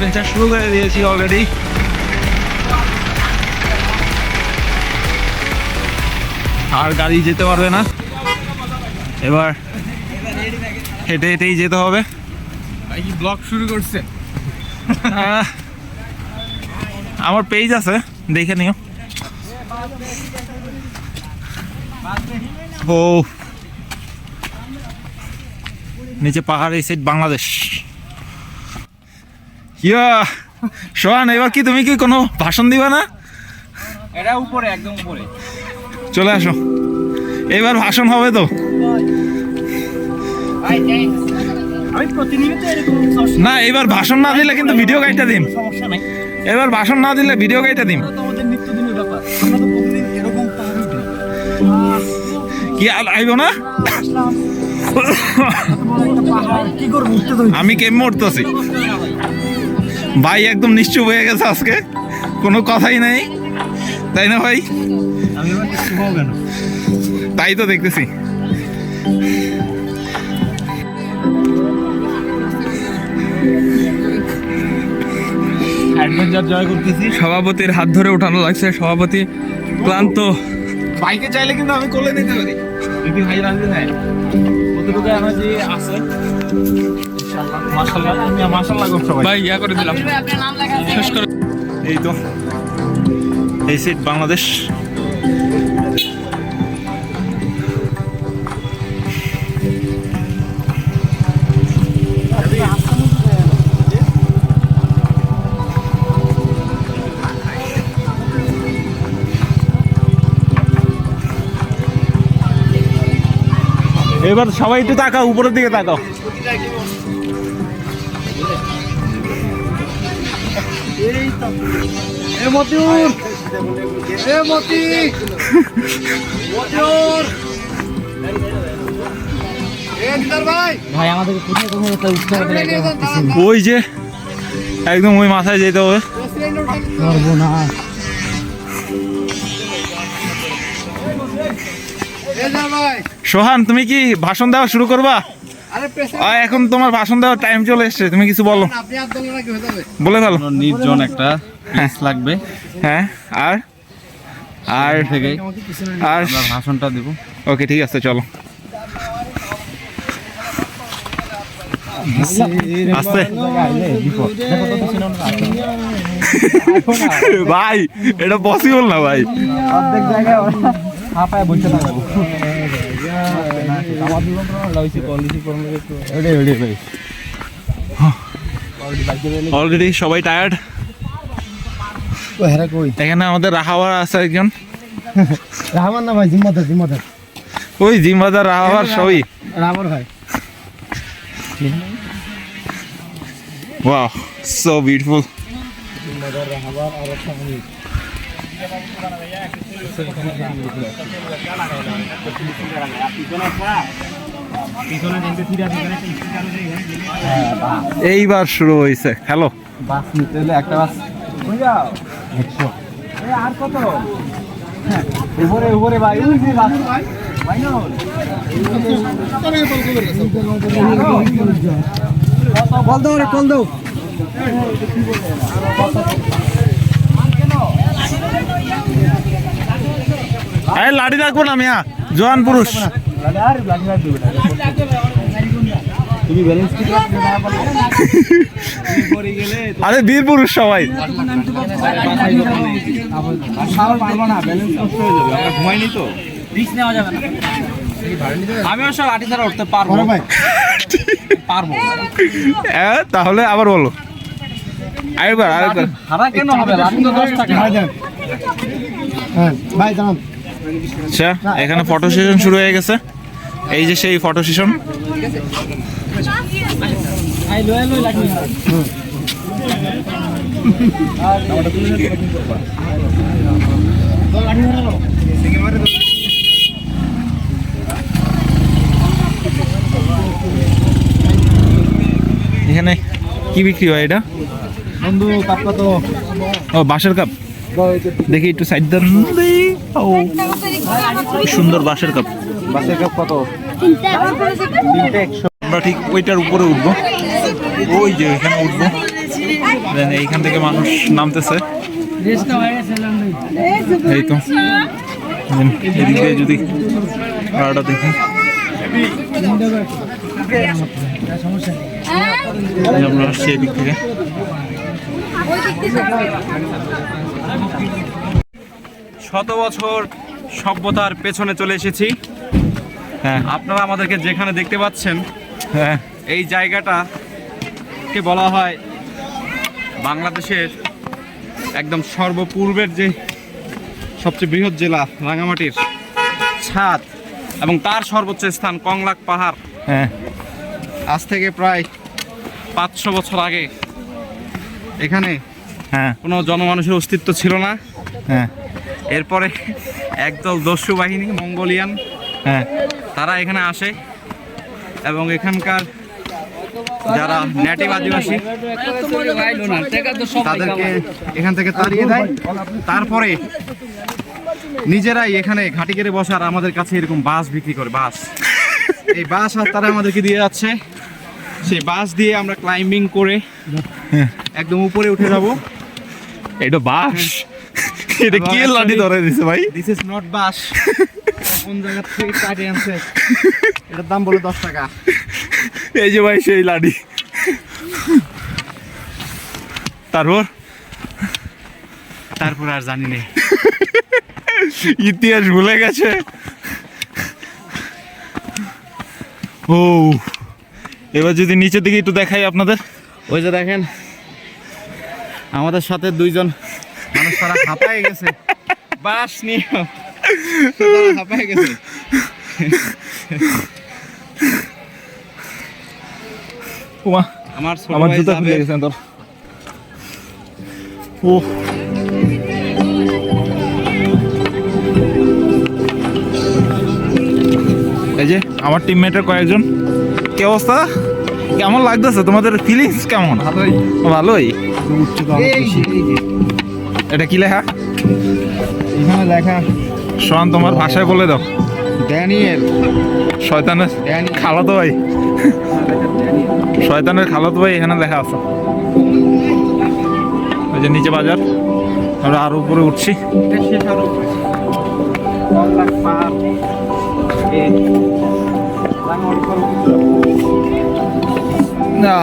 Adventure শুরু করে দিয়েছি অলরেডি আর গাড়ি যেতে পারবে না। এবার হেঁটে হেঁটেই যেতে হবে। ব্লগ শুরু করছে? আমার পেজ আছে দেখে নিও। ও নিচে পাহাড় এই সাইড বাংলাদেশ। ইয়া সোহান এবার কি তুমি কি কোনো ভাষণ দিবা না? এটা উপরে একদম উপরে। চলে আসো। এবার ভাষণ হবে তো। না এবার ভাষণ না দিলে কিন্তু ভিডিও গাইটা দিন এবার ভাষণ না দিলে ভিডিও গাইটা দিন কি আইব না? আমি কেমন উঠতেছি? ভাই একদম নিশ্চুপ হয়ে গেছে আজকে। কোনো কথাই নেই। তাই না ভাই? তাই তো দেখতেছি। সভাপতির হাত ধরে উঠানো লাগছে। সভাপতি ক্লান্ত। বাইকে চাইলে কিন্তু আমি কোলে নিতে পারি। যদি ভাই রাখবে না কতটুকু এনার্জি আছে মাশাআল্লাহ আমি মাশাআল্লাহ করতে সবাই। ভাই ইয়া করে দিলাম। শেষ করে এই তো এই সিট বাংলাদেশ। এবার সবাই একটু তাকাও উপরের দিকে তাকাও। ভাই। কোথায় কোথায় ওই যে একদম ওই মাথায় যেতে হবে। না সোহান তুমি কি ভাষণ দেওয়া শুরু করবা? এখন তোমার ভাষণ দেওয়ার টাইম চলে এসেছে তুমি কিছু বলো। বলে ফেলো। নির্জন একটা হ্যাঁ। লাগবে। হ্যাঁ আর? আর? থেকে আর? ভাষণটা দেব। ওকে ঠিক আছে চলো। আস্তে ভাই এটা পসিবল না ভাই। অর্ধেক জায়গায় হাঁপায় বসে থাকব। আমার একটু এড়ে এড়ে ভাই অলরেডি সবাই টায়ার্ড ও হেরা কই? এখানে আমাদের রাহাওয়ার আছে একজন। রাহমান না ভাই জিম্মাদার জিম্মাদার। ওই জিম্বাদার রাহাওয়ার সবই। রামর ভাই। ওয়াও সো বিউটিফুল এইবার শুরু হয়েছে হ্যালো। বাস নিতে হলে একটা বাস। কই যাও একশো আর কত? হ্যাঁ, উপরে উপরে ভাই বাস। ভাই ভাই কল দাও রে কল দাও আরে লাঠি রাখব না মিয়া জোয়ান পুরুষ। তুমি ব্যালেন্স আরে বীর পুরুষ সবাই। না ব্যালেন্স নষ্ট হয়ে যাবে আমরা ঘুমাইনি তো। রিস্ক নেওয়া যাবে না। আমি অবশ্য লাঠি ছাড়া উঠতে পারব। পারব। হ্যাঁ তাহলে আবার বলো। আরেকবার আরেকবার। হারা কেন হবে? লাঠি তো দশ টাকা ভাই জানান আচ্ছা এখানে ফটো সেশন শুরু হয়ে গেছে। এই যে সেই ফটো সেশন এখানে কি বিক্রি হয় এটা? বন্ধু কাপ কত? ও বাঁশের কাপ। দেখি একটু সাইড দেন। ও সুন্দর বাঁশের কাপ। বাঁশের কাপ কত? আমরা ঠিক ওইটার উপরে উঠবো। ওই যে এখানে উঠবো। দেন এইখান থেকে মানুষ নামতেছে। এই তো। যদি ভাড়াটা দেখি। আমরা আসছি এদিক থেকে। শত বছর সভ্যতার পেছনে চলে এসেছি। হ্যাঁ। আপনারা আমাদেরকে যেখানে দেখতে পাচ্ছেন হ্যাঁ। এই জায়গাটা কে বলা হয় বাংলাদেশের একদম সর্বপূর্বের যে সবচেয়ে বৃহৎ জেলা রাঙামাটির ছাদ এবং তার সর্বোচ্চ স্থান কংলাক পাহাড়। হ্যাঁ। আজ থেকে প্রায় পাঁচশো বছর আগে এখানে হ্যাঁ। কোনো জনমানুষের অস্তিত্ব ছিল না। হ্যাঁ। এরপরে একদল দস্যু বাহিনী মঙ্গোলিয়ান হ্যাঁ তারা এখানে আসে এবং এখানকার যারা নেটিভ আদিবাসী তাদেরকে এখান থেকে তাড়িয়ে দেয়। তারপরে নিজেরাই এখানে ঘাটি কেড়ে বসে আর আমাদের কাছে এরকম বাস বিক্রি করে বাস এই বাস আর তারা আমাদেরকে দিয়ে যাচ্ছে। সেই বাস দিয়ে আমরা ক্লাইম্বিং করে হ্যাঁ। একদম উপরে উঠে যাব। এটা বাস এটা কি লাঠি ধরে দিছে ভাই। দিস ইজ নট বাস। কোন জায়গা থেকে কাটে আনছে? এটার দাম বলে দশ টাকা। এই যে ভাই সেই লাঠি। তারপর? তারপর আর জানি না। ইতিহাস ভুলে গেছে। ও এবার যদি নিচের দিকে একটু দেখাই আপনাদের। ওই যে দেখেন আমাদের সাথে দুইজন মানুষ তারা হাঁপায় গেছে। বাস নিয়ে হাঁপায় গেছে। আমার আমার জুতা খুলে গেছে তোর ও এই যে আমার টিমমেটের কয়েকজন। কি অবস্থা? কেমন লাগতেছে? তোমাদের ফিলিংস কেমন? ভালোই। ভালোই? যে। এটা কি লেখা? এখানে লেখা সোহান তোমার ভাষায় বলে দাও। ড্যানিয়েল। শয়তানের খালাতো ভাই। শয়তানের খালাতো ভাই এখানে লেখা আছে। ওই যে নিচে বাজার। আমরা আরও উপরে উঠছি। এটা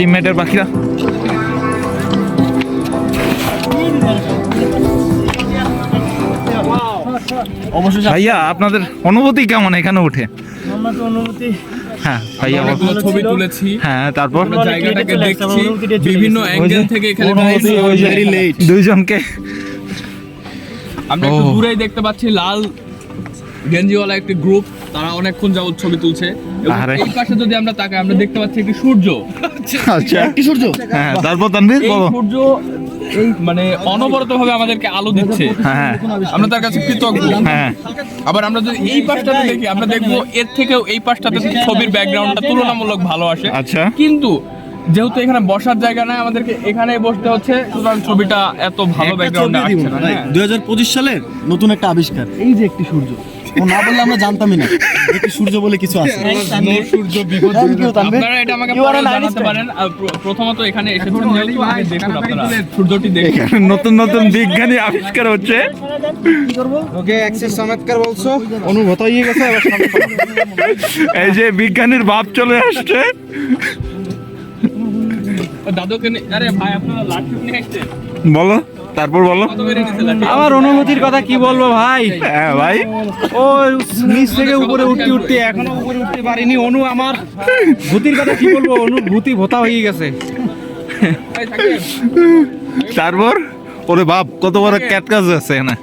টিমমেটের পাখিরা। ভাইয়া আপনাদের অনুভূতি কেমন এখানে উঠে? হ্যাঁ ভাইয়া। ছবি তুলেছি। হ্যাঁ তারপর? জায়গাটাকে দেখছি। বিভিন্ন অ্যাঙ্গেল থেকে এখানে দুইজনকে আমরা একটু দূরেই দেখতে পাচ্ছি লাল গেঞ্জিওয়ালা একটি গ্রুপ তারা অনেকক্ষণ যাবত ছবি তুলছে। এই পাশে যদি আমরা তাকাই আমরা দেখতে পাচ্ছি একটি সূর্য। আচ্ছা কি সূর্য? হ্যাঁ তারপর তানভীর বলো। সূর্য এই মানে অনবরত ভাবে আমাদেরকে আলো দিচ্ছে। হ্যাঁ। আমরা তার কাছে কৃতজ্ঞ। হ্যাঁ। আবার আমরা যদি এই পাশটাতে দেখি আমরা দেখব এর থেকেও এই পাশটাতে ছবির ব্যাকগ্রাউন্ডটা তুলনামূলক ভালো আসে। আচ্ছা। কিন্তু যেহেতু এখানে বসার জায়গা নাই আমাদেরকে এখানে বসতে হচ্ছে। সুতরাং ছবিটা এত ভালো ব্যাকগ্রাউন্ডে আসছে না। হ্যাঁ। দুই হাজার পঁচিশ সালের নতুন একটা আবিষ্কার। এই যে একটি সূর্য। ও না বললে আমরা জানতামই না। সূর্য বলে কিছু আছে। সূর্য বিপদ। আপনারা এটা আমাকে জানাতে পারেন। প্রথমত এখানে এসেছেন দেখুন আপনারা। সূর্যটি দেখুন। নতুন নতুন বিজ্ঞানী আবিষ্কার হচ্ছে। ওকে অ্যাক্সেস চমৎকার বলছো। অনুভূত হয়ে গেছে। এই যে বিজ্ঞানীর ভাব চলে আসছে। দাদুকে আরে ভাই আপনারা লাঠি নিয়ে আসছেন বলো। তারপর বলো। আমার অনুভূতির কথা কি বলব ভাই? হ্যাঁ ভাই। ও নিচ থেকে উপরে উঠতে উঠতে এখনও উপরে উঠতে পারিনি। অনু আমার। ভূতির কথা কি বলব অনু ভূতি ভোতা হয়ে গেছে। তারপর? ওরে বাপ কত বড় ক্যাট কাজ আছে না।